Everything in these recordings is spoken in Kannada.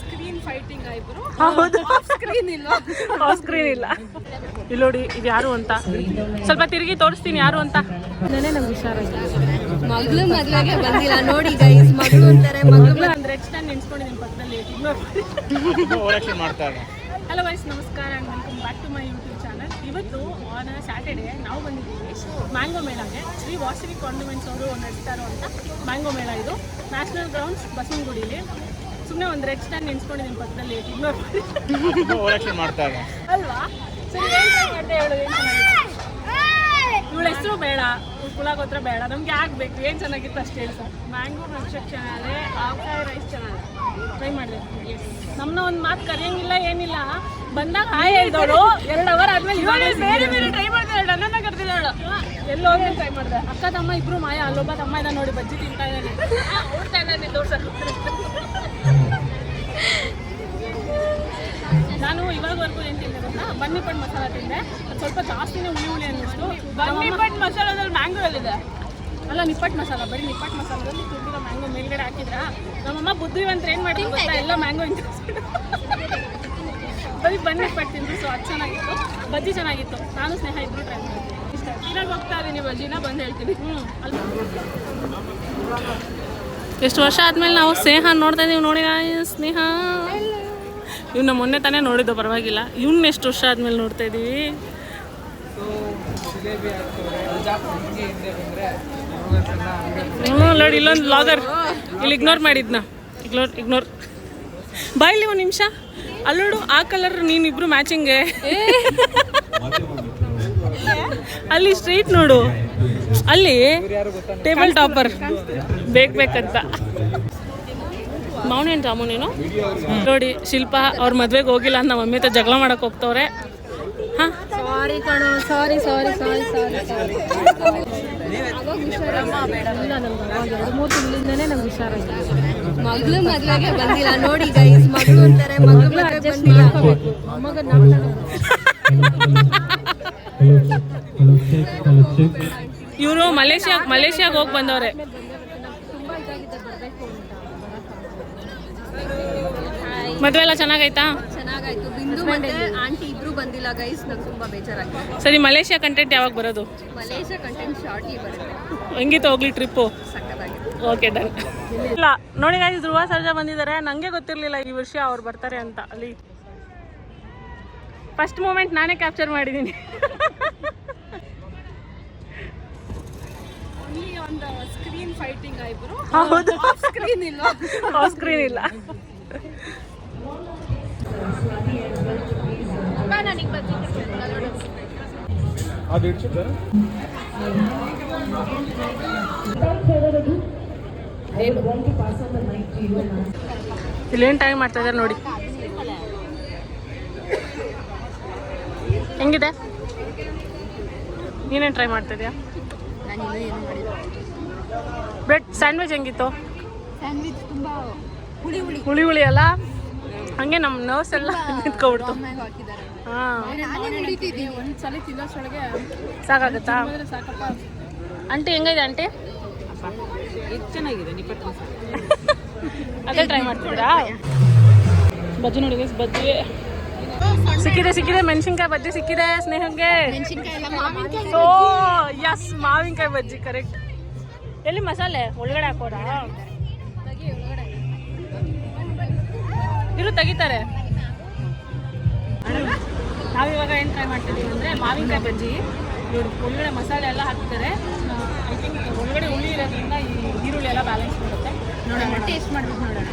ಸ್ಕ್ರೀನ್ ಫೈಟಿಂಗ್ ಆಯ್ತು ಹೌದು. ಸ್ಕ್ರೀನ್ ಇಲ್ಲ. ಆಫ್ ಸ್ಕ್ರೀನ್ ಇಲ್ಲ. ಇಲ್ಲಿ ನೋಡಿ ಇದು ಯಾರು ಅಂತ. ಸ್ವಲ್ಪ ತಿರುಗಿ ತೋರಿಸ್ತೀನಿ ಯಾರು ಅಂತ. ನಾನೇ ನಮ್ಗೆ ಹುಷಾರಾಗಿ. ಮಗಳು ಮದ್ವೆಗೆ ಬಂದಿಲ್ಲ. ನೋಡಿ ಗೈಸ್ ಮಗಳು ಅಂತಾರೆ ಮಗಳು ಅಂದ್ರೆ ಟೈಮ್ ನೆನ್ಸ್ಕೊಂಡಿದ್ದೀನಿ ಪಕ್ಕದಲ್ಲಿ. ಹಲೋ ವೈಸ್ ನಮಸ್ಕಾರ. ಆ್ಯಂಡ್ ಇವತ್ತು ಆನ್ ಸ್ಯಾಟರ್ಡೆ ನಾವು ಬಂದಿದ್ದೀವಿ ಮ್ಯಾಂಗೋ ಮೇಳಗೆ ಶ್ರೀ ವಾಸವಿ ಕಾಂಡಿಮೆಂಟ್ಸ್ ಅವರು ನಡೆಸ್ತಾ ಅಂತ ಮ್ಯಾಂಗೋ ಮೇಳ ಇದು. ನ್ಯಾಷನಲ್ ಗ್ರೌಂಡ್ಸ್ ಬಸವನಗುಡಿಲಿ. ಸುಮ್ಮನೆ ಒಂದು ರೆಡ್ ಸ್ಟ್ಯಾಂಡ್ ನೆನ್ಸ್ಕೊಂಡಿದ್ದೀನಿ ಪಕ್ಕದಲ್ಲಿ. ಇಗ್ನೋರ್ ಮಾಡಿ. ಅಲ್ವಾ? ಏನ್ ಏನ್ ಇವಳ ಹೆಸರು ಬೇಡ ಕುಲಗೋತ್ರ ಬೇಡ ನಮ್ಗೆ ಯಾಕೆ ಬೇಕು ಏನು ಚೆನ್ನಾಗಿತ್ತು ಅಷ್ಟು ಹೇಳಿ ಸರ್. ಮ್ಯಾಂಗೋ ಕನ್ಸ್ಟ್ರಕ್ಷನ್ ಚೆನ್ನಾಗಿದೆ ಆವಕಾಯಿ ರೈಸ್ ಚೆನ್ನಾಗಿದೆ ಟ್ರೈ ಮಾಡಿದೆ. ನಮ್ಮನ್ನ ಒಂದು ಮಾತು ಕರೆಯಂಗಿಲ್ಲ ಏನಿಲ್ಲ. ಬಂದಾಗ ಹಾಯ್ ಹೇಳ್ದವಳು ಎರಡು ಅವರ್ ಆದ್ಮೇಲೆ ಬೇರೆ ಬೇರೆ ಟ್ರೈ ಮಾಡ್ದೆ ನನ್ನ ಕರ್ತಿದ್ದಾಳು ಎಲ್ಲೋ ಹೋಗಿ ಟ್ರೈ ಮಾಡ್ದೆ. ಅಕ್ಕ ತಮ್ಮ ಇಬ್ರು ಮಾಯ ಅಲ್ಲೊಬ್ಬ ತಮ್ಮ ಇದ ನೋಡಿ ಬಜ್ಜಿ ತಿಂತಾ ಇದ್ದಾನೆ ಓಡ್ತಾ ಇದ್ದಾನೆ ತೋರ್ಸಕ್ಕೆ ನಾನು ಇವಾಗವರೆಗೂ ಏನು ತಿಂದೆ ಗೊತ್ತಾ? ಬನ್ನಿ ಪಟ್ ಮಸಾಲ ತಿಂದೆ. ಅದು ಸ್ವಲ್ಪ ಜಾಸ್ತಿನೇ ಹುಳಿ ಹುಳಿ ಅನ್ನಿಸ್ತು. ಬನ್ನಿ ಪಟ್ ಮಸಾಲದಲ್ಲಿ ಮ್ಯಾಂಗೋ ಇದೆ ಅಲ್ಲ ನಿಪ್ಪಟ್ಟು ಮಸಾಲ ಬರೀ ನಿಪ್ಪಟ್ಟು ಮಸಾಲದಲ್ಲಿ ತುಂಬಿರೋ ಮ್ಯಾಂಗೋ ಮೇಲ್ಗಡೆ ಹಾಕಿದ್ರಾ? ನಮ್ಮಮ್ಮ ಬುದ್ಧಿವಂತರ ಏನು ಮಾಡಿ ಗೊತ್ತಾ? ಎಲ್ಲ ಮ್ಯಾಂಗೋ ಇಂತ ಬರೀ ಬನ್ನಿ ತಿಂದ್ರು ಸೊ ಅದು ಚೆನ್ನಾಗಿತ್ತು. ಬಜ್ಜಿ ಚೆನ್ನಾಗಿತ್ತು. ನಾನು ಸ್ನೇಹ ಇಬ್ಬರು ಟ್ರೈ ಮಾಡ್ತೀನಿ. ಇಷ್ಟ. ಇರಾಗ ಹೋಗ್ತಾ ಇದ್ದೀನಿ ಬಜ್ಜಿನ ಬಂದು ಹೇಳ್ತೀನಿ. ಹ್ಞೂ ಅಲ್ಲಿ ಎಷ್ಟು ವರ್ಷ ಆದ್ಮೇಲೆ ನಾವು ಸ್ನೇಹ ನೋಡ್ತಾ ಇದೀವಿ ನೋಡಿ ಸ್ನೇಹ. ಇವ್ನ ಮೊನ್ನೆ ತಾನೇ ನೋಡಿದ್ದು ಪರವಾಗಿಲ್ಲ. ಇವ್ನ ಎಷ್ಟು ವರ್ಷ ಆದ್ಮೇಲೆ ನೋಡ್ತಾ ಇದೀವಿ? ಹ್ಞೂ ನೋಡಿ ಇಲ್ಲೊಂದು ಬ್ಲಾಗರ್ ಇಲ್ಲಿ ಇಗ್ನೋರ್ ಮಾಡಿದ್ನ. ಇಗ್ನೋರ್ ಇಗ್ನೋರ್ ಬಾಯ್ಲಿ ಒಂದು ನಿಮಿಷ. ಅಲ್ಲೋಡು ಆ ಕಲರ್ ನೀನಿಬ್ರು ಮ್ಯಾಚಿಂಗೆ ಅಲ್ಲಿ ಸ್ಟ್ರೈಟ್ ನೋಡು. ಅಲ್ಲಿ ಟೇಬಲ್ ಟಾಪರ್ ಬೇಕು ಬೇಕಂತ. ಮಾವನೇನು ಜಾಮೂನ್ ಏನು ನೋಡಿ ಶಿಲ್ಪ ಅವ್ರ ಮದ್ವೆಗೆ ಹೋಗಿಲ್ಲ ಅಂತ ನಮ್ಮ ಮಮ್ಮಿ ಹತ್ರ ಜಗಳ ಮಾಡಕ್ ಹೋಗ್ತವ್ರೆ. ಹಾ? ಸಾರಿ ಕಣೋ ಸಾರಿ ಸಾರಿ ಸಾರಿ ಸಾರಿ ಸಾರಿ ಇಲ್ಲ ನಮ್ಗೆ ಅವಾಗ ಎರಡು ಮೂರು ತಿಂಗಳಿಂದನೇ ನಮ್ಗೆ ಹುಷಾರಾಗಿಲ್ಲ ಮಗಳು ಮದ್ವೆಗೆ ಬಂದಿಲ್ಲ. ನೋಡಿ ಗೈಸ್ ಮಗಳು ಅಂತಾರೆ ಮಗಳು ಮದ್ವೆಗೆ ಬಂದಿಲ್ಲ. ಇವರು ಮಲೇಷ್ಯಾ ಮಲೇಷ್ಯಾಗ ಹೋಗಿ ಬಂದವ್ರೆ. ಮದುವೆ ಎಲ್ಲ ಚೆನ್ನಾಗೈತಾ ಚೆನ್ನಾಗಾಯ್ತು. ಬಿಂದು ಮತ್ತೆ ಆಂಟಿ ಇಬ್ರು ಬಂದಿಲ್ಲ ಗೈಸ್ ನಂಗೆ ತುಂಬಾ ಬೇಜಾರಾಗಿದೆ ಸರಿ ಮಲೇಷ್ಯಾ ಕಂಟೆಂಟ್ ಯಾವಾಗ ಬರೋದು? ಮಲೇಷ್ಯಾ ಕಂಟೆಂಟ್ ಶಾರ್ಟ್ಲಿ ಬರುತ್ತೆ. ಹೆಂಗಿತ್ತು ಹೋಗ್ಲಿ ಟ್ರಿಪ್ಪು ಓಕೆ ಡನ್ ಇಲ್ಲ. ನೋಡಿ ಗಾಯ್ಸ್ ಧ್ರುವ ಸರ್ಜಾ ಬಂದಿದ್ದಾರೆ. ನನಗೆ ಗೊತ್ತಿರಲಿಲ್ಲ ಈ ವರ್ಷ ಅವ್ರು ಬರ್ತಾರೆ ಅಂತ. ಅಲ್ಲಿ. ಫಸ್ಟ್ ಮೂಮೆಂಟ್ ನಾನೇ ಕ್ಯಾಪ್ಚರ್ ಮಾಡಿದ್ದೀನಿ ಸ್ಕ್ರೀನ್ ಫೈಟಿಂಗ್ ಆಯ್ತು ಹೌದು. ಸ್ಕ್ರೀನ್ ಇಲ್ಲ. ಸ್ಕ್ರೀನ್ ಇಲ್ಲ. ಅದು ಇಲ್ಲೇನು ಟೈಮ್ ಮಾಡ್ತಾ ಇದಾರೆ ನೋಡಿ. ಹೆಂಗಿದೆ? ನೀನೇನು ಟ್ರೈ ಮಾಡ್ತಾ ಇದೀಯಾ? ಬ್ರೆಡ್ ಸ್ಯಾಂಡ್ವಿಚ್ ಹೆಂಗಿತ್ತು? ಹುಳಿ ಹುಳಿ ಅಲ್ಲ? ಹಂಗೆ ನಮ್ಮ ನರ್ಸ್ ಎಲ್ಲ ನಿಂತ್ಕೊಬಿಡ್ತು. ಸಾಕಾಗತ್ತಾ? ಅಂಟಿ ಹೆಂಗಿದೆ ಅಂಟಿ ಆಂಟಿ ಚೆನ್ನಾಗಿದೆ ನಿಪ್ಪಟ್ಟು ಅದೇ ಟ್ರೈ ಮಾಡ್ತಿದ್ದೀರಾ ಬಜ್ಜಿ ನೋಡಿ ಮಿಸ್ ಬಜ್ಜಿ. ಸಿಕ್ಕಿದೆ ಸಿಕ್ಕಿದೆ ಮೆಣಸಿನ್ಕಾಯಿ ಬಜ್ಜಿ ಸಿಕ್ಕಿದೆ ಸ್ನೇಹಕ್ಕೆ ಓ ಯಸ್ ಮಾವಿನಕಾಯಿ ಬಜ್ಜಿ ಕರೆಕ್ಟ್ ಎಲ್ಲಿ ಮಸಾಲೆ? ಒಳಗಡೆ ಹಾಕೋರಾ ಇರು ತೆಗಿತಾರೆ. ನಾವಿವಾಗ ಏನು ಟ್ರೈ ಮಾಡ್ತಿದ್ದೀವಿ ಅಂದರೆ ಮಾವಿನಕಾಯಿ ಬಜ್ಜಿ. ಇವರು ಒಳಗಡೆ ಮಸಾಲೆ ಎಲ್ಲ ಹಾಕ್ತಾರೆ ಐ ಥಿಂಕ್ ಒಳಗಡೆ ಹುಳಿ ಇರೋದ್ರಿಂದ ಈ ಈರುಳ್ಳಿ ಎಲ್ಲ ಬ್ಯಾಲೆನ್ಸ್ ಮಾಡುತ್ತೆ ನೋಡೋಣ ಟೇಸ್ಟ್ ಮಾಡ್ಬಿಟ್ಟು ನೋಡೋಣ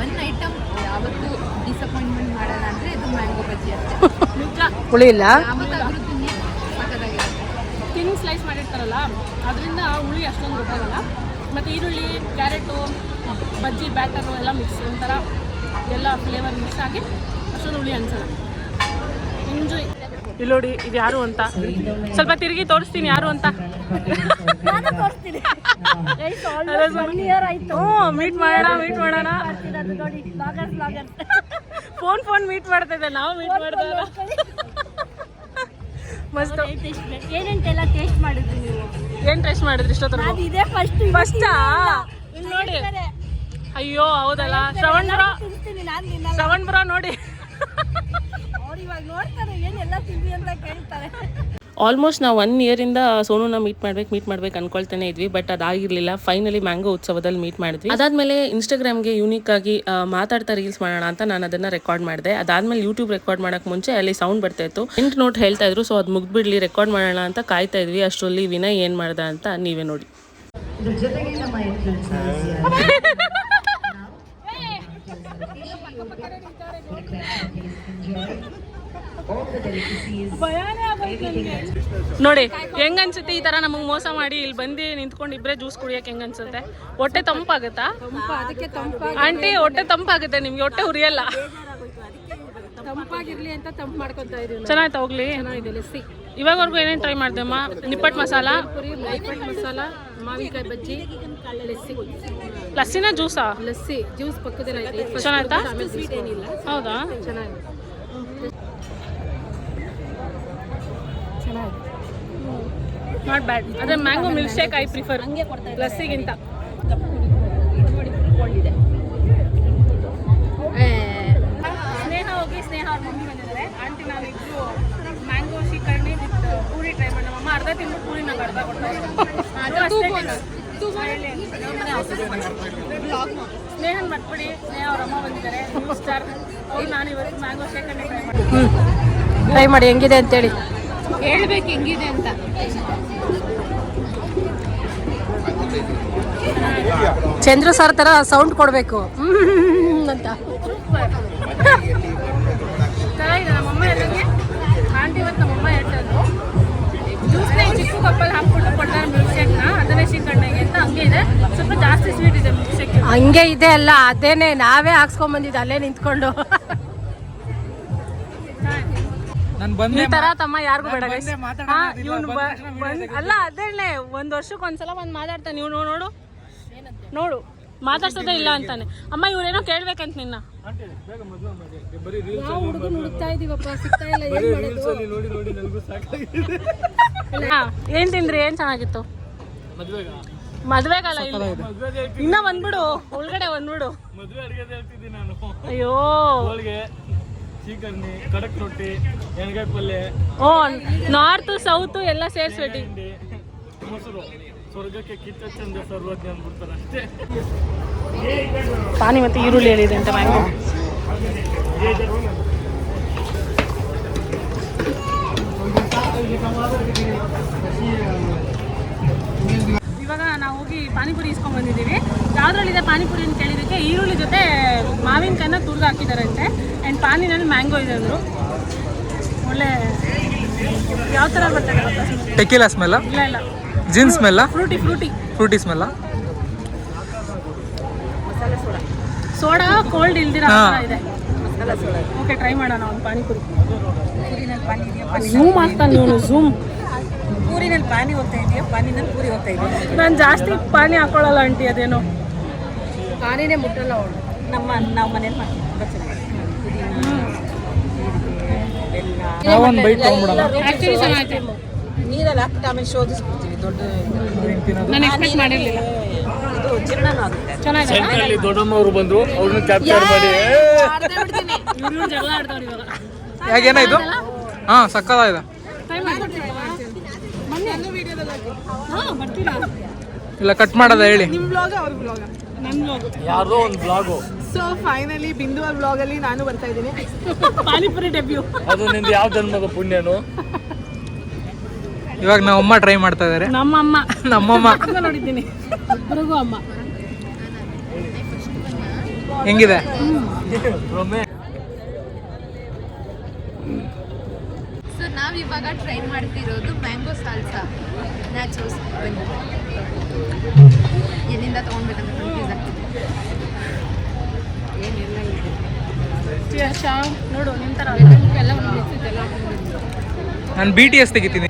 ಒನ್ ಐಟಮ್ ಯಾವತ್ತೂ ಡಿಸಪಾಯಿಂಟ್ಮೆಂಟ್ ಮಾಡಲ್ಲ ಅಂದ್ರೆ ಇದು ಮ್ಯಾಂಗೋ ಬಜ್ಜಿ ಅಷ್ಟೇ ನಿಜ ಹುಳಿ ಇಲ್ಲ. ತಿಂಗ್ ಸ್ಲೈಸ್ ಮಾಡಿರ್ತಾರಲ್ಲ ಅದರಿಂದ ಹುಳಿ ಅಷ್ಟೊಂದು ಗೊತ್ತಾಗಲ್ಲ. ಮತ್ತು ಈರುಳ್ಳಿ ಕ್ಯಾರೆಟು ಬಜ್ಜಿ ಬ್ಯಾಟರು ಎಲ್ಲ ಮಿಕ್ಸ್ ಒಂಥರ ಎಲ್ಲ ಫ್ಲೇವರ್ ಮಿಕ್ಸ್ ಆಗಿ ಅಷ್ಟೊಂದು ಹುಳಿ ಅನ್ಸಲ್ಲ. ಎಂಜಾಯ್ ಇಲ್ಲಿ ನೋಡಿ ಇದು ಯಾರು ಅಂತ? ಸ್ವಲ್ಪ ತಿರುಗಿ ತೋರಿಸ್ತೀನಿ ಯಾರು ಅಂತ. ಮೀಟ್ ಮಾಡೋಣ ಮೀಟ್ ಮಾಡೋಣ. ಫೋನ್ ಫೋನ್ ಮೀಟ್ ಮಾಡ್ತಾ ನಾವು ಮೀಟ್ ಮಾಡ್ತಾ ಮಸ್ತ್. ಏನೇಂತೆಲ್ಲ ಟೇಸ್ಟ್ ಮಾಡಿದ್ರಿ ನೀವು? ಏನು ಟೇಸ್ಟ್ ಮಾಡಿದ್ರಿ ಇಷ್ಟೊತ್ತರೆಗೂ ಅದು ಇದೇ ಫಸ್ಟ್ ಫಸ್ಟಾ ನೋಡಿ. ಅಯ್ಯೋ ಹೌದಲ್ಲ? ಶ್ರವಣ್ ಬ್ರೋ ನಾನು ನಿನ್ನ ಶ್ರವಣ್ ಬ್ರೋ ನೋಡಿ. ಅವ್ರು ಇವಾಗ ನೋಡ್ತಾರೆ ಏನೆಲ್ಲ ತಿಂದಿ ಅಂತ ಕೇಳ್ತಾರೆ. ಆಲ್ಮೋಸ್ಟ್ ನಾವು ಒನ್ ಇಯರಿಂದ ಸೋನುನ ಮೀಟ್ ಮಾಡ್ಬೇಕು ಮೀಟ್ ಮಾಡ್ಬೇಕು ಅನ್ಕೊಳ್ತಾನೆ ಇದ್ವಿ ಬಟ್ ಅದಾಗಿರ್ಲಿಲ್ಲ. ಫೈನಲಿ ಮ್ಯಾಂಗೋ ಉತ್ಸವದಲ್ಲಿ ಮೀಟ್ ಮಾಡಿದ್ವಿ. ಅದಾದ್ಮೇಲೆ ಇನ್ಸ್ಟಾಗ್ರಾಮ್ಗೆ ಯೂನಿಕ್ ಆಗಿ ಮಾತಾಡ್ತಾ ರೀಲ್ಸ್ ಮಾಡೋಣ ಅಂತ ನಾನು ಅದನ್ನ ರೆಕಾರ್ಡ್ ಮಾಡಿದೆ. ಅದಾದ್ಮೇಲೆ ಯೂಟ್ಯೂಬ್ ರೆಕಾರ್ಡ್ ಮಾಡಕ್ ಮುಂಚೆ ಅಲ್ಲಿ ಸೌಂಡ್ ಬರ್ತಾ ಇತ್ತು. ಎಂಟು ನೋಟ್ ಹೇಳ್ತಾ ಇದ್ರು ಸೊ ಅದು ಮುಗ್ದ್ಬಿಡ್ಲಿ ರೆಕಾರ್ಡ್ ಮಾಡೋಣ ಅಂತ ಕಾಯ್ತಾ ಇದ್ವಿ. ಅಷ್ಟರಲ್ಲಿ ವಿನಯ್ ಏನ್ ಮಾಡ್ದ ಅಂತ ನೀವೇ ನೋಡಿ. ನೋಡಿ ಹೆಂಗ್ ಅನ್ಸುತ್ತೆ ಈ ತರ ನಮಗ್ ಮೋಸ ಮಾಡಿ ಇಲ್ಲಿ ಬಂದು ನಿಂತ್ಕೊಂಡು ಇಬ್ರೇ ಜ್ಯೂಸ್ ಕುಡಿಯಕ್ ಹೆಂಗ್ ಅನ್ಸುತ್ತೆ ಹೊಟ್ಟೆ ತಂಪಾಗುತ್ತಾ? ಆಂಟಿ ಹೊಟ್ಟೆ ತಂಪಾಗುತ್ತೆ ನಿಮ್ಗೆ ಹೊಟ್ಟೆ ಉರಿಯಲ್ಲ. ತಂಪಾಗಿರ್ಲಿ ಅಂತ ತಂಪು ಮಾಡ್ಕೊಂತ ಇದೀವಿ ಚೆನ್ನಾಯ್ತಾ ಹೋಗ್ಲಿ? ಇದು ಲಸ್ಸಿ ಇವಾಗವರೆಗೂ ಏನೇನು ಟ್ರೈ ಮಾಡಿದೆಮ್ಮ ನಿಪ್ಪಟ್ಟು ಮಸಾಲ? ಲೈಫ್ ಮಸಾಲ ಮಾವಿನಕಾಯಿ ಬಜ್ಜಿ ಲಸ್ಸಿ ಲಸ್ಸಿನ ಜ್ಯೂಸಾ ಲಸ್ಸಿ ಜ್ಯೂಸ್ ಪಕ್ಕದಲ್ಲಿ ಚೆನ್ನಾಯ್ತಾ? ಹೌದಾ? ಚೆನ್ನಾಗಿ ನಾಟ್ ಬ್ಯಾಡ್ ಅಂದ್ರೆ mango milkshake I prefer ಲಸ್ಸಿಗಿಂತ ಸ್ನೇಹ ಹೋಗಿ ಸ್ನೇಹ ಅವ್ರ ಮಮ್ಮಿ ಬಂದಿದ್ದಾರೆ. ಆಂಟಿ ನಾನು ಇಬ್ರು ಮ್ಯಾಂಗೋ ಶ್ರೀಕರ್ಣಿ ವಿತ್ ಪೂರಿ ಟ್ರೈ ಮಾಡಿ ನಮ್ಮಮ್ಮ ಅರ್ಧ ತಿಂಗಳು ಪೂರಿ ನಂಗೆ ಅರ್ಧ ಕೊಡ್ತಾ ಸ್ನೇಹನ್ ಮಟ್ಬಿಡಿ ಸ್ನೇಹ ಅವ್ರ ಅಮ್ಮ ಬಂದಿದ್ದಾರೆ. ಸ್ಟಾರ್ ಅವ್ರು ನಾನು ಇವತ್ತು ಮ್ಯಾಂಗೋ ಶೇಕರ್ಣಿ ಟ್ರೈ ಮಾಡಿ ಟ್ರೈ ಮಾಡಿ ಹೆಂಗಿದೆ ಅಂತೇಳಿ. ಹೇಳ್ಬೇಕು ಹೆಂಗಿದೆ ಅಂತ. ಚಂದ್ರ ಸರ್ ತರ ಸೌಂಡ್ ಕೊಡಬೇಕು. ಅಂತ. ಚಿಕ್ಕ ಕಪ್ಪಲ್ಲಿ ಹಾಕ್ಬಿಟ್ಟು ಕೊಡ್ತಾರೆ ಮಿಲ್ಕ್ ಶೇಕ್ನ ಅದನ್ನೇ ಶ್ರೀಕಣ್ಣಗೆ ಅಂತ ಹಂಗೆ ಇದೆ. ಸ್ವಲ್ಪ ಜಾಸ್ತಿ ಸ್ವೀಟ್ ಇದೆ ಮಿಲ್ಕ್ ಶೇಕ್ ಹಂಗೆ ಇದೆ ಅಲ್ಲ ಅದೇನೆ ನಾವೇ ಹಾಕ್ಸ್ಕೊಂಡ್ ಬಂದಿದ್ದು ಅಲ್ಲೇ ನಿಂತ್ಕೊಂಡು. ಈ ತರ ತಮ್ಮ ಯಾರಿಗೂ ಬೇಡ ಇವ್ನು ಅಲ್ಲ ಅದೇನೆ ಒಂದ್ ವರ್ಷಕ್ಕೆ ಒಂದ್ಸಲ ಬಂದ್ ಮಾತಾಡ್ತಾನೆ. ನೀವು ನೋಡು. ನೋಡು. ಮಾತಾಡ್ಸೋದೇ ಇಲ್ಲ ಅಂತಾನೆ. ಅಮ್ಮ ಇವ್ರೇನೋ ಕೇಳ್ಬೇಕಂತ ನಿನ್ನ. ನಾವು ಹುಡುಗನ್ ಹುಡುಕ್ತಾ ಇದೀವಪ್ಪ? ಸಿಗ್ತಾ ಇಲ್ಲ ಏನ್ ಮಾಡೋದು? ನೋಡಿ ನೋಡಿ ನನಗೂ ಸಾಕಾಗಿದೆ. ಹಾ, ಏನ್ ತಿಂದ್ರಿ? ಏನ್ ಚೆನ್ನಾಗಿತ್ತು? ಮದ್ವೆಗಲ್ಲ ಇಲ್ಲ ಇನ್ನ. ಬಂದ್ಬಿಡು. ಒಳಗಡೆ ಬಂದ್ಬಿಡು. ಮದುವೆ ಅಡುಗೆ ಹೇಳ್ತಿದ್ದೀನಿ ನಾನು. ಅಯ್ಯೋ. ಚೀಕರ್ನಿ ಕಡಕ್ ರೊಟ್ಟಿ ಎಣ್ಗಾಯಿ ಪಲ್ಯ ಓ ನಾರ್ತ್ ಸೌತ್ ಎಲ್ಲ ಸೇರಿಸ್ಬೇಡಿ ಮೊಸರು. ಸ್ವರ್ಗಕ್ಕೆ ಕಿತ್ತ ಚಂದ ಸರ್ವಜ್ಞ ಅಂದ್ಬಿಡ್ತಾರೆ ಅಷ್ಟೇ. ಪಾನಿ ಮತ್ತೆ ಈರುಳ್ಳಿ ಹೇಳಿದೆ ಅಂತ ಮ್ಯಾಂಗೋ. ಹೋಗಿ ಪಾನಿಪುರಿ ಇಸ್ಕೊಂಡ್ ಬಂದಿದ್ದೀವಿ. ಯಾವ್ದ್ರಲ್ಲಿದೆ ಪಾನಿಪುರಿ ಅಂತ ಕೇಳಿದಕ್ಕೆ ಈರುಳ್ಳಿ ಜೊತೆ ಮಾವಿನಕಾಯನ್ನ ತುರ್ದು ಹಾಕಿದಾರಂತೆ. ಆ್ಯಂಡ್ ಪಾನಿನಲ್ಲಿ ಮ್ಯಾಂಗೋ ಇದೆ ಅಂದರು. ಒಳ್ಳೆ ಯಾವ ಥರ ಬರ್ತದೆ ಗೊತ್ತಾ? ಸುಮ್ನೆ? ಟೆಕಿಲಾ ಸ್ಮೆಲ್ಲ ಇಲ್ಲ ಇಲ್ಲ. ಜೀನ್ಸ್ ಸ್ಮೆಲ್ಲ ಫ್ರೂಟಿ ಫ್ರೂಟಿ. ಫ್ರೂಟಿ ಸ್ಮೆಲ್ಲ ಸೋಡಾ. ಕೋಲ್ಡ್ ಇಲ್ದಿರ ಹಾ. ಇದೆ. ಓಕೆ ಟ್ರೈ ಮಾಡೋಣ ಒಂದು ಪಾನಿಪುರಿ. ಝೂಮ್ ಆಗ್ತಾನೆ ಇವನು ಝೂಮ್ ಪೂರಿನಲ್ಲಿ ಪಾನಿ ಹೋಗ್ತಾ ಇದೆಯಾ? ಪಾನಿನಲ್ಲಿ ಪೂರಿ ಹೋಗ್ತಾ ಇದೆಯಾ? ನಾನು ಜಾಸ್ತಿ ಪಾನಿ ಹಾಕೊಳ್ಳಲ್ಲ ಆಂಟಿ ಅದೇನೋ. ಪಾನಿನೇ ಮುಟ್ಟಲ್ಲ ಅವಳು. ನಮ್ಮ ನಾವು ಮನೇಲಿ ಮಾಡ್ತೀವಿ ತುಂಬ ಚೆನ್ನಾಗಿ. ನೀರಲ್ಲಿ ಹಾಕಿ ಆಮೇಲೆ ಶೋಧಿಸ್ಬಿಡ್ತೀವಿ ದೊಡ್ಡ ನಾನು ಎಕ್ಸ್ಪೆಕ್ಟ್ ಮಾಡಿರಲಿಲ್ಲ. ಇದು ಜೀರ್ಣನೂ ಆಗುತ್ತೆ. ಚೆನ್ನಾಗಿದೆ. ಸೆಂಟ್ರಲ್ಲಿ ದೊಡ್ಡಮ್ಮವ್ರು ಬಂದ್ರು ಅವ್ರನ್ನ ಕ್ಯಾಪ್ಚರ್ ಮಾಡಿ. ಯಾಕೇನ ಇದು? ಹಾಂ ಹಾಂ ಬರ್ತೀರಾ ಇಲ್ಲ ಕಟ್ ಮಾಡೋದ ಹೇಳಿ? ನಿಮ್ಮ ಬ್ಲಾಗ್ ಅವ್ರ ಬ್ಲಾಗ್ ನನ್ನ ಬ್ಲಾಗ್ ಯಾರೋ ಒಂದು ಬ್ಲಾಗು ಸೊ ಫೈನಲಿ ಬಿಂದು ಅವ್ರ ಬ್ಲಾಗ್ ಅಲ್ಲಿ ನಾನು ಬರ್ತಾ ಇದ್ದೀನಿ. ಪಾನಿಪುರಿ ಡೆಬ್ಯೂ ಅದು ನಿಂದು ಯಾವ ಜನ್ಮದ ಪುಣ್ಯನು? ಇವಾಗ ನಮ್ಮ ಅಮ್ಮ ಟ್ರೈ ಮಾಡ್ತಾ ಇದ್ದಾರೆ ನಮ್ಮ ಅಮ್ಮ. ನಮ್ಮಮ್ಮ ಅಮ್ಮ. ನೋಡಿದ್ದೀನಿ. ಇಬ್ಬರಿಗೂ ಅಮ್ಮ. ಹೆಂಗಿದೆ ಸೊ ನಾವು ಇವಾಗ ಟ್ರೈ ಮಾಡ್ತಿರೋದು ಮ್ಯಾಂಗೋ ಸಾಲ್ಸಾ ನ್ಯಾಚುರಲ್ಸ್ ಎಲ್ಲಿಂದ ತೊಗೊಂಡ್ಬೇಕಂತ ಕನ್ಫ್ಯೂಸ್ ಆಗ್ತಿದೆ. ಏನಿಲ್ಲ ನೋಡು ನಿಮ್ಮ ಥರ ಎಲ್ಲ ನಾನು ಬಿ ಟಿ ಎಸ್ ತೆಗಿತೀನಿ.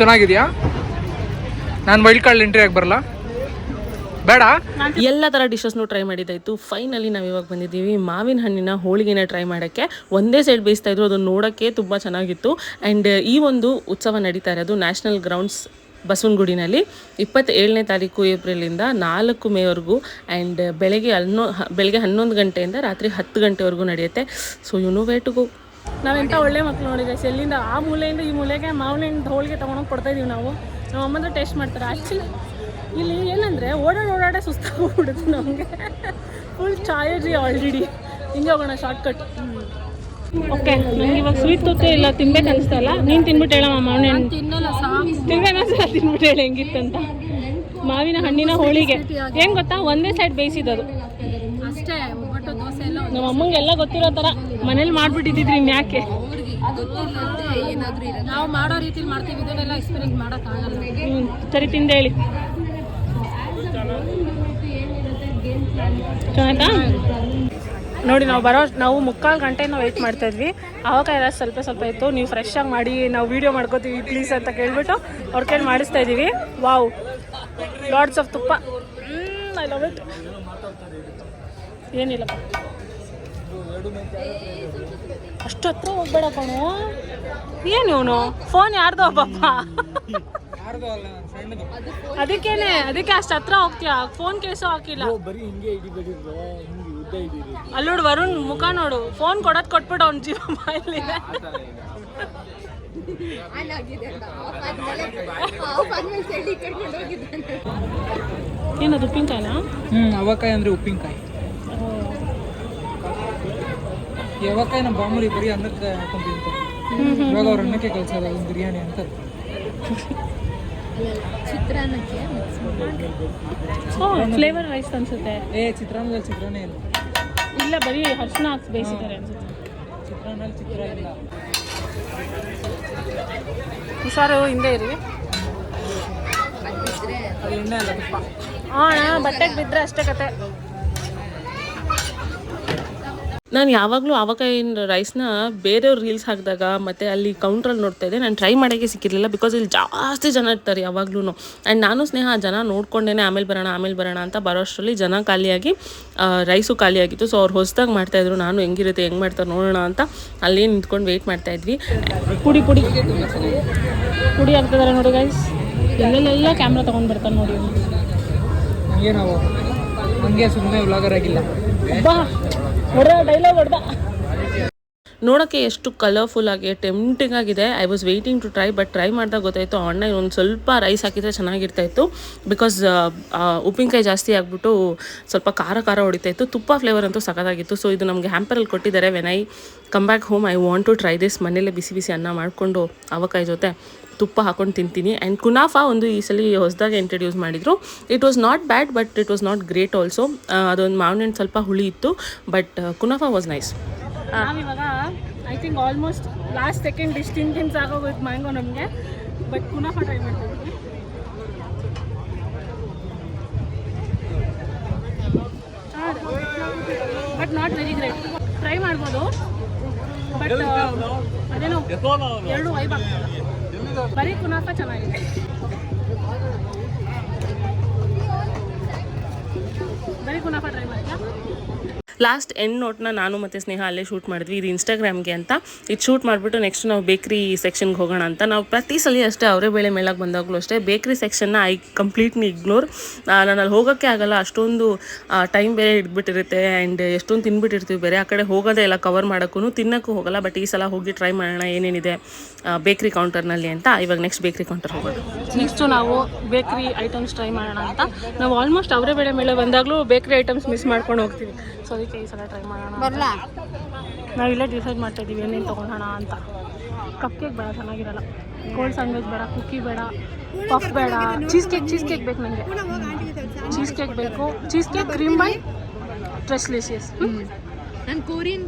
ಚೆನ್ನಾಗಿದೆಯಾ? ನಾನು ವೈಲ್ಡ್ ಕಾರ್ಡ್ ಎಂಟ್ರಿ ಆಗಿ ಬರಲ್ಲ. ಬೇಡ. ಎಲ್ಲ ಥರ ಡಿಶಸ್ನು ಟ್ರೈ ಮಾಡಿದ್ದಾಯಿತು. ಫೈನಲಿ ನಾವು ಇವಾಗ ಬಂದಿದ್ದೀವಿ. ಮಾವಿನ ಹಣ್ಣಿನ ಹೋಳಿಗೆನ ಟ್ರೈ ಮಾಡೋಕ್ಕೆ. ಒಂದೇ ಸೈಡ್ ಬೇಯಿಸ್ತಾ ಇದ್ರು, ಅದನ್ನ ನೋಡೋಕ್ಕೆ ತುಂಬ ಚೆನ್ನಾಗಿತ್ತು. ಆ್ಯಂಡ್ ಈ ಒಂದು ಉತ್ಸವ ನಡೀತಾ ಇರೋದು ನ್ಯಾಷನಲ್ ಗ್ರೌಂಡ್ಸ್ ಬಸವನಗುಡಿನಲ್ಲಿ. ಇಪ್ಪತ್ತೇಳನೇ ತಾರೀಕು ಏಪ್ರಿಲಿಂದ ನಾಲ್ಕು ಮೇವರೆಗೂ. ಆ್ಯಂಡ್ ಬೆಳಗ್ಗೆ ಹನ್ನೊ, ಬೆಳಗ್ಗೆ ಹನ್ನೊಂದು ಗಂಟೆಯಿಂದ ರಾತ್ರಿ ಹತ್ತು ಗಂಟೆವರೆಗೂ ನಡೆಯುತ್ತೆ. So you know where to go ನಾವೆಂಥ ಒಳ್ಳೆ ಮಕ್ಕಳು ನೋಡಿದ್ರೆ ಎಲ್ಲಿಂದ ಆ ಮೂಲೆಯಿಂದ ಈ ಮೂಲೆಗೆ ಮಾವಿನ ಹೋಳಿಗೆ ತೊಗೊಂಡೋಗಿ ಕೊಡ್ತಾ ಇದೀವಿ ನಾವು. ನಮ್ಮ ಅಮ್ಮಂದ್ರೆ ಟೇಸ್ಟ್ ಮಾಡ್ತಾರೆ. ಆ್ಯಕ್ಚುಲಿ ಇಲ್ಲಿ ಏನಂದರೆ ಓಡಾಡ ಓಡಾಡೇ ಸುಸ್ತಾಗ್ಬಿಡುತ್ತೆ ನಮಗೆ. ಫುಲ್ ಚಾಯರ್ಜಿ ಆಲ್ರೆಡಿ ಹಿಂಗೆ ಹೋಗೋಣ ಶಾರ್ಟ್ಕಟ್ ಓಕೆ ನಂಗೆ ಇವಾಗ ಸ್ವೀಟ್ ತುತ್ತೆ ಇಲ್ಲ ತಿನ್ಬೇಕು ಅನಿಸ್ತಲ್ಲ ನೀನು ತಿನ್ಬಿಟ್ಟು ಹೇಳಮ್ಮ ಮಾವಿನ ಹಣ್ಣು. ತಿನ್ನಲ್ಲ ಸಲ ತಿನ್ಬಿಟ್ಟು ಹೇಳಿ ಹೆಂಗಿತ್ತಂತ. ಮಾವಿನ ಹಣ್ಣಿನ ಹೋಳಿಗೆ. ಏನು ಗೊತ್ತಾ? ಒಂದೇ ಸೈಡ್ ಬೇಯಿಸಿದ್ದು ಅಷ್ಟೇ ಒಬ್ಬಟ್ಟು ದೋಸೆ ಎಲ್ಲ ನಮ್ಮ ಅಮ್ಮಂಗೆಲ್ಲ ಗೊತ್ತಿರೋ ಥರ ಮನೇಲಿ ಮಾಡ್ಬಿಟ್ಟಿದ್ರಿ ಇನ್ಯಾಕೆ ನಾವು ಮಾಡೋ ರೀತಿಲಿ ಮಾಡ್ತೀವಿ ಇದನ್ನೆಲ್ಲ ಎಕ್ಸ್ಪೀರಿಯನ್ಸ್ ಮಾಡೋಕ್ಕಾಗಲ್ಲ ಸರಿ ತಿಂದೆ ಹೇಳಿ ನೋಡಿ, ನಾವು ಬರೋ ನಾವು ಮುಕ್ಕಾಲು ನಾವು ವೆಯ್ಟ್ ಮಾಡ್ತಾ ಇದ್ವಿ. ಆವಾಗ ಎಲ್ಲ ಸ್ವಲ್ಪ ಸ್ವಲ್ಪ ಇತ್ತು. ನೀವು ಫ್ರೆಶ್ ಆಗಿ ಮಾಡಿ, ನಾವು ವೀಡಿಯೋ ಮಾಡ್ಕೋತೀವಿ ಪ್ಲೀಸ್ ಅಂತ ಕೇಳ್ಬಿಟ್ಟು ಅವ್ರ ಕೈಲಿ ಮಾಡಿಸ್ತಾ ಇದ್ದೀವಿ. ವಾವ್. ಲಾಡ್ಸ್ ಆಫ್ ತುಪ್ಪ. ಐ ಲವ್ ಇಟ್ ಏನಿಲ್ಲ. ಅಷ್ಟು ಹತ್ರ ಹೋಗ್ಬೇಡ ಕಣು. ಏನು ಇವನು? ಫೋನ್ ಯಾರ್ದೋ ಪಾಪ ಅದಕ್ಕೇನೆ ಅದಕ್ಕೆ ಅಷ್ಟು ಹತ್ರ ಹೋಗ್ತೀಯ? ಫೋನ್ ಕೇಸು ಹಾಕಿಲ್ಲ. ಬರೀ ಹಿಂಗೆ ಹಿಡಿಬೇಕಿದ್ರೆ ಹಿಂಗೆ ಉದ್ದ ಹಿಡೀರಿ ಅಲ್ಲಿ ವರುಣ್ ಮುಖ ನೋಡು. ಫೋನ್ ಕೊಡೋದ್ ಕೊಟ್ಬಿಟ್ಟು ಅವ್ನ ಜೀವ ಬಾಯಲ್ಲಿ ಏನದು ಉಪ್ಪಿನಕಾಯಿನ? ಹ್ಞೂ ಅವಕಾಯಿ ಅಂದರೆ ಉಪ್ಪಿನಕಾಯಿ. ಯಾವಕಾಯಿನ ಮಾಮೂಲಿ ಬರೀ ಅನ್ನಕ್ಕೆ ಹಾಕೊಂಡಿರ್ತಾರೆ ಇವಾಗ ಅವ್ರ ಅನ್ನಕ್ಕೆ ಅದೊಂದು ಬಿರಿಯಾನಿ ಅಂತ. ಚಿತ್ರಾನ್ನಕ್ಕೆ ಮಿಕ್ಸ್ ಮಾಡಿ. ಫ್ಲೇವರ್ ವೈಸ್ ಅನ್ಸುತ್ತೆ. ಏ ಚಿತ್ರಾನ್ನದಲ್ಲಿ ಚಿತ್ರಾನ್ನ ಇಲ್ಲ. ಇಲ್ಲ ಬರೀ ಹರ್ಷಣ ಹಾಕಿ ಬೇಯಿಸಿದ್ದಾರೆ ಅನ್ಸುತ್ತೆ. ಚಿತ್ರಾನ್ನದಲ್ಲಿ ಚಿತ್ರ ಇಲ್ಲ. ಹುಷಾರು ಹಿಂದೆ ಇರಿ. ಹಾಂ ಬಟ್ಟೆಗೆ ಬಿದ್ದರೆ ಅಷ್ಟೇ ಕತೆ. ನಾನು ಯಾವಾಗಲೂ ಆವಕಾಯಿನ ರೈಸ್ನ ಬೇರೆಯವ್ರು ರೀಲ್ಸ್ ಹಾಕಿದಾಗ ಮತ್ತು ಅಲ್ಲಿ ಕೌಂಟ್ರಲ್ಲಿ ನೋಡ್ತಾ ಇದ್ದೆ. ನಾನು ಟ್ರೈ ಮಾಡೋಕ್ಕೆ ಸಿಕ್ಕಿರಲಿಲ್ಲ ಬಿಕಾಸ್ ಇಲ್ಲಿ ಜಾಸ್ತಿ ಜನ ಇರ್ತಾರೆ ಯಾವಾಗ್ಲೂ ಆ್ಯಂಡ್ ನಾನು ಸ್ನೇಹ ಜನ ನೋಡ್ಕೊಂಡೇ ಆಮೇಲೆ ಬರೋಣ ಆಮೇಲೆ ಬರೋಣ ಅಂತ ಬರೋಷ್ಟರಲ್ಲಿ ಜನ ಖಾಲಿಯಾಗಿ ರೈಸು ಖಾಲಿಯಾಗಿತ್ತು. ಸೊ ಅವ್ರು ಹೊಸದಾಗಿ ಮಾಡ್ತಾಯಿದ್ರು ನಾನು ಹೆಂಗಿರುತ್ತೆ ಹೆಂಗೆ ಮಾಡ್ತಾರೆ ನೋಡೋಣ ಅಂತ ಅಲ್ಲಿ ನಿಂತ್ಕೊಂಡು ವೆಯ್ಟ್ ಮಾಡ್ತಾ ಇದ್ವಿ. ಪುಡಿ ಪುಡಿ ಪುಡಿ ಆಗ್ತದಾರೆ ನೋಡಿ ಗೈಸ್ ಎಲ್ಲೆಲ್ಲ ಕ್ಯಾಮ್ರಾ ತೊಗೊಂಡು ಬರ್ತಾರೆ ನೋಡಿ. ಏನೋ ಹಂಗೆ ಸುಮ್ಮನೆ ಆಗಿಲ್ಲ. ನೋಡೋಕ್ಕೆ ಎಷ್ಟು ಕಲರ್ಫುಲ್ ಆಗಿ ಟೆಂಪ್ಟಿಂಗ್ ಆಗಿದೆ. I was waiting to try but try ಮಾಡಿದಾಗ ಗೊತ್ತಾಯಿತು ಆನ್ಲೈನ್ ಒಂದು ಸ್ವಲ್ಪ ರೈಸ್ ಹಾಕಿದರೆ ಚೆನ್ನಾಗಿರ್ತಾಯಿತ್ತು ಬಿಕಾಸ್ ಉಪ್ಪಿನಕಾಯಿ ಜಾಸ್ತಿ ಆಗಿಬಿಟ್ಟು ಸ್ವಲ್ಪ ಖಾರ ಖಾರ ಹೊಡಿತಾ ಇತ್ತು. ತುಪ್ಪ ಫ್ಲೇವರ್ ಅಂತೂ ಸಖತ್ತಾಗಿತ್ತು. ಸೊ ಇದು ನಮಗೆ ಹ್ಯಾಂಪರಲ್ಲಿ ಕೊಟ್ಟಿದ್ದಾರೆ. When I come back home I want to try this ಮನೇಲೆ ಬಿಸಿ ಬಿಸಿ ಅನ್ನ ಮಾಡಿಕೊಂಡು ಅವಕಾಯಿ ಜೊತೆ ತುಪ್ಪ ಹಾಕೊಂಡು ತಿಂತೀನಿ. ಆ್ಯಂಡ್ ಕುನಾಫಾ ಒಂದು ಈ ಸಲ ಹೊಸದಾಗಿ ಇಂಟ್ರಡ್ಯೂಸ್ ಮಾಡಿದರು. It was not bad but it was not great also ಅದೊಂದು ಮಾವಿನ ಹಣ್ಣು ಸ್ವಲ್ಪ ಹುಳಿ ಇತ್ತು ಬಟ್ ಕುನಾಫಾ ವಾಸ್ ನೈಸ್ ಇವಾಗ I think almost last second dish ತಿನ್ ತಿನ್ ಸಾಕೋಗೋಯ್ತು ಮ್ಯಾಂಗೋ ನಮಗೆ. ಬಟ್ ಕುನಾಫಾ ಟ್ರೈ ಮಾಡ್ತೀವಿ but not very great try ಮಾಡ್ಬೋದು. ಬಟ್ ಅದೇನೋ ಎರಡು ವೈಬ್ ಆಗ್ತದೆ ಬರೀ ಕುನಾಫ ಚೆನ್ನಾಗಿದೆ. ಲಾಸ್ಟ್ ಎಂಡ್ ನೋಟ್ನ ನಾನು ಮತ್ತು ಸ್ನೇಹ ಅಲ್ಲೇ ಶೂಟ್ ಮಾಡಿದ್ವಿ. ಇದು ಇನ್ಸ್ಟಾಗ್ರಾಮ್ಗೆ ಅಂತ. ಇದು ಶೂಟ್ ಮಾಡಿಬಿಟ್ಟು ನೆಕ್ಸ್ಟ್ ನಾವು ಬೇಕ್ರಿ ಸೆಕ್ಷನ್ಗೆ ಹೋಗೋಣ ಅಂತ. ನಾವು ಪ್ರತಿ ಸಲ ಅಷ್ಟೇ ಅವರೇ ಬೇಳೆ ಮೇಳಕ್ಕೆ ಬಂದಾಗಲೂ ಅಷ್ಟೇ ಬೇಕ್ರಿ ಸೆಕ್ಷನ್ನ ಐ ಕಂಪ್ಲೀಟ್ಲಿ ಇಗ್ನೋರ್ ನಾನು ಅಲ್ಲಿ ಹೋಗೋಕ್ಕೆ ಆಗಲ್ಲ. ಅಷ್ಟೊಂದು ಟೈಮ್ ಬೇರೆ ಇಟ್ಬಿಟ್ಟಿರುತ್ತೆ ಆ್ಯಂಡ್ ಎಷ್ಟೊಂದು ತಿನ್ಬಿಟ್ಟಿರ್ತೀವಿ. ಬೇರೆ ಆ ಕಡೆ ಹೋಗೋದೇ ಇಲ್ಲ. ಕವರ್ ಮಾಡೋಕ್ಕೂ ತಿನ್ನೋಕ್ಕೂ ಹೋಗಲ್ಲ. ಬಟ್ ಈ ಸಲ ಹೋಗಿ ಟ್ರೈ ಮಾಡೋಣ ಏನೇನಿದೆ ಬೇಕ್ರಿ ಕೌಂಟರ್ನಲ್ಲಿ ಅಂತ. ಇವಾಗ ನೆಕ್ಸ್ಟ್ ಬೇಕ್ರಿ ಕೌಂಟರ್ ಹೋಗೋದು ನೆಕ್ಸ್ಟು ನಾವು ಬೇಕ್ರಿ ಐಟಮ್ಸ್ ಟ್ರೈ ಮಾಡೋಣ ಅಂತ. ನಾವು ಆಲ್ಮೋಸ್ಟ್ ಅವರೇ ಬೇಳೆ ಮೇಲೆ ಬಂದಾಗಲೂ ಬೇಕ್ರಿ ಐಟಮ್ಸ್ ಮಿಸ್ ಮಾಡ್ಕೊಂಡು ಹೋಗ್ತೀವಿ. ಸೊ ಅದಕ್ಕೆ ಈ ಸಲ ಟ್ರೈ ಮಾಡೋಣ ಬರಲಾ? ನಾವು ಇಲ್ಲೇ ಡಿಸೈಡ್ ಮಾಡ್ತಾ ಇದ್ದೀವಿ ಏನೇನು ತೊಗೊಳೋಣ ಅಂತ. ಕಪ್ ಕೇಕ್ ಬೇಡ ಚೆನ್ನಾಗಿರಲ್ಲ. ಕೋಲ್ಡ್ ಸ್ಯಾಂಡ್ವಿಚ್ ಬೇಡ ಕುಕ್ಕಿ ಬೇಡ ಪಫ್ ಬೇಡ. ಚೀಸ್ ಕೇಕ್ ಚೀಸ್ ಕೇಕ್ ಬೇಕು ನನಗೆ ಚೀಸ್ ಕೇಕ್ ಬೇಕು ಚೀಸ್ ಕೇಕ್ ಕ್ರೀಮ್ ಬೈ ಟ್ರೆಸ್ಲಿಸಿಯಸ್ ನಾನು ಕೊರಿಯನ್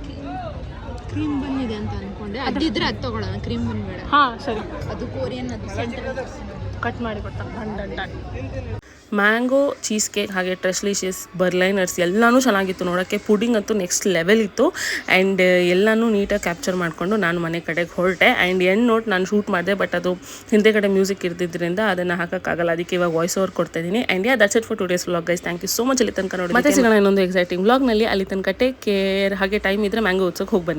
ಕ್ರೀಮ್ ಬಂದಿದೆ ಅಂತ ಅನ್ಕೊಂಡೆ. ಅದಿದ್ರೆ ಅದು ತಗೊಳ್ಳೋಣ ಕ್ರೀಮ್ ಬಂದ್ಬೇಡ ಬೇಡ ಹಾಂ ಸರಿ. ಅದು ಕೊರಿಯನ್ ಅದು ಸೆಂಟರ್ ಕಟ್ ಮಾಡಿ ಕೊಡ್ತಾರೆ done done done mango cheesecake ಹಾಗೆ ಟ್ರೆಸ್ಲಿಷಿಯಸ್ ಬರ್ಲೈನರ್ಸ್ ಎಲ್ಲನೂ ಚೆನ್ನಾಗಿತ್ತು ನೋಡೋಕ್ಕೆ. ಪುಡಿಂಗ್ ಅಂತೂ ನೆಕ್ಸ್ಟ್ ಲೆವೆಲ್ ಇತ್ತು. ಆ್ಯಂಡ್ ಎಲ್ಲನೂ ನೀಟಾಗಿ ಕ್ಯಾಪ್ಚರ್ ಮಾಡಿಕೊಂಡು ನಾನು ಮನೆ ಕಡೆಗೆ ಹೊರಟೆ. ಆ್ಯಂಡ್ ಎಂಡ್ ನೋಟ್ ನಾನು ಶೂಟ್ ಮಾಡಿದೆ ಬಟ್ ಅದು ಹಿಂದೆ ಕಡೆ ಮ್ಯೂಸಿಕ್ ಇರ್ತಿದ್ದರಿಂದ ಅದನ್ನು ಹಾಕೋಕ್ಕಾಗಲ್ಲ ಅದಕ್ಕೆ ಇವಾಗ ವಾಯ್ಸ್ ಓವರ್ ಕೊಡ್ತಾ ಇದ್ದೀನಿ and yeah that's it for today's vlog guys thank you so much ಅಲ್ಲಿ ತನಕ ನೋಡಿ ಮತ್ತೆ ಸಿಗೋಣ ಇನ್ನೊಂದು ಎಕ್ಸೈಟಿಂಗ್ ವ್ಲಾಗ್ನಲ್ಲಿ ಅಲ್ಲಿ ತನಕ ಟೇಕ್ ಕೇರ್ ಹಾಗೆ ಟೈಮ್ ಇದ್ದರೆ ಮ್ಯಾಂಗೋ ಉತ್ಸವಕ್ಕೆ ಹೋಗಿ ಬನ್ನಿ.